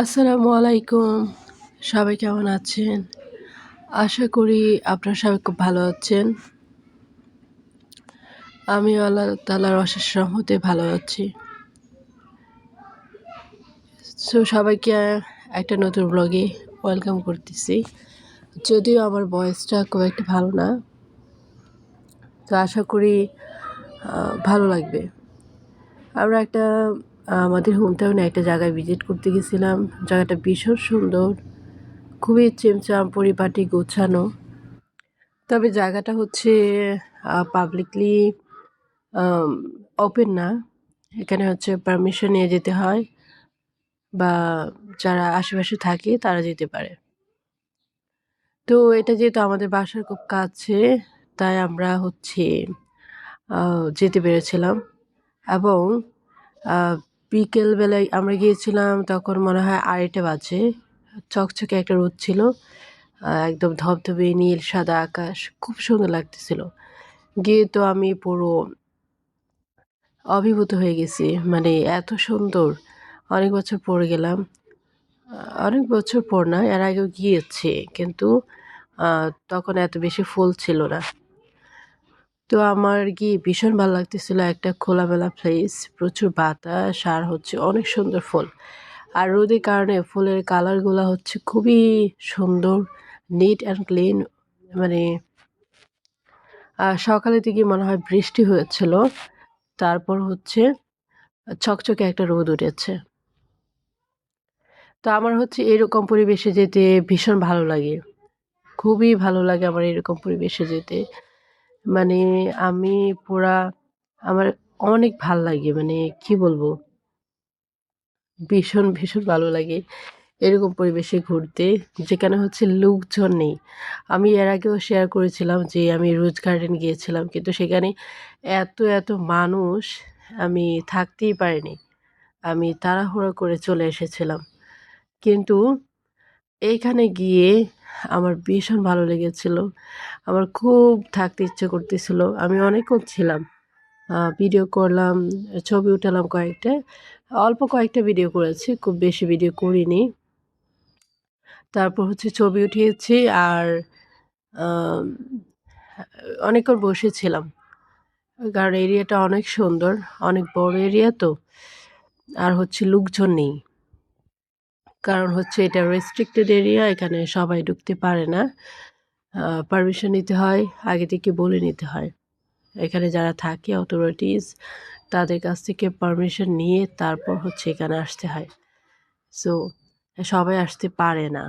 আসসালামু আলাইকুম। সবাই কেমন আছেন? আশা করি আপনারা সবাই খুব ভালো আছেন। আমি আল্লাহ তালার অশেষ রহমতে ভালো আছি। সো সবাইকে একটা নতুন ব্লগে ওয়েলকাম করতেছি। যদিও আমার বয়সটা খুব একটা ভালো না। তো আশা করি ভালো লাগবে। আমরা একটা আমাদের হোম টাউনে একটা জায়গায় ভিজিট করতে গেছিলাম। জায়গাটা ভীষণ সুন্দর, খুবই চেমচাম, পরিপাটি, গোছানো। তবে জায়গাটা হচ্ছে পাবলিকলি ওপেন না। এখানে হচ্ছে পারমিশন নিয়ে যেতে হয় বা যারা আশেপাশে থাকে তারা যেতে পারে। তো এটা যেহেতু আমাদের বাসার খুব কাছে, তাই আমরা হচ্ছে যেতে পেরেছিলাম। এবং বিকেলবেলায় আমরা গিয়েছিলাম, তখন মনে হয় আড়াইটা বাজে। চকচকে একটা রোদ ছিল একদম ধবধবে নীল সাদা আকাশ, খুব সুন্দর লাগতেছিল। গিয়ে তো আমি পুরো অভিভূত হয়ে গেছি মানে এত সুন্দর। অনেক বছর পর গেলাম অনেক বছর পর না, এর আগেও গিয়েছে, কিন্তু তখন এত বেশি ফুল ছিল না। তো আমার গিয়ে ভীষণ ভালো লাগতেছিল একটা খোলামেলা প্লেস প্রচুর বাতাস আর হচ্ছে অনেক সুন্দর ফুল। আর রোদের কারণে ফুলের কালারগুলো হচ্ছে খুবই সুন্দর নিট অ্যান্ড ক্লিন মানে সকালের দিকে মনে হয় বৃষ্টি হয়েছিল, তারপর হচ্ছে ছকছকে একটা রোদ উঠেছে। তো আমার হচ্ছে এরকম পরিবেশে যেতে ভীষণ ভালো লাগে। খুবই ভালো লাগে আমার এরকম পরিবেশে যেতে। মানে আমি পুরা আমার অনেক ভালো লাগে মানে কি বলব? ভীষণ ভীষণ ভালো লাগে এরকম পরিবেশে ঘুরতে, যেখানে হচ্ছে লোকজন নেই। আমি এর আগেও শেয়ার করেছিলাম যে আমি রোজ গার্ডেন গিয়েছিলাম, কিন্তু সেখানে এত এত মানুষ আমি থাকতেই পারিনি। আমি তাড়াহুড়ো করে চলে এসেছিলাম। কিন্তু এইখানে গিয়ে আমার ভীষণ ভালো লেগেছিল। আমার খুব থাকতে ইচ্ছে করতেছিল। আমি অনেকক্ষণ ছিলাম। ভিডিও করলাম, ছবি উঠালাম কয়েকটা। অল্প কয়েকটা ভিডিও করেছি, খুব বেশি ভিডিও করিনি। তারপর হচ্ছে ছবি উঠিয়েছি আর অনেকক্ষণ বসেছিলাম। কারণ এরিয়াটা অনেক সুন্দর, অনেক বড় এরিয়া তো। আর হচ্ছে লোকজন নেই। কারণ হচ্ছে এটা রেস্ট্রিক্টেড এরিয়া এখানে সবাই ঢুকতে পারে না। পারমিশন নিতে হয়, আগে থেকে বলে নিতে হয়। এখানে যারা থাকে অথরিটিস তাদের কাছ থেকে পারমিশন নিয়ে তারপর হচ্ছে এখানে আসতে হয়। সো সবাই আসতে পারে না।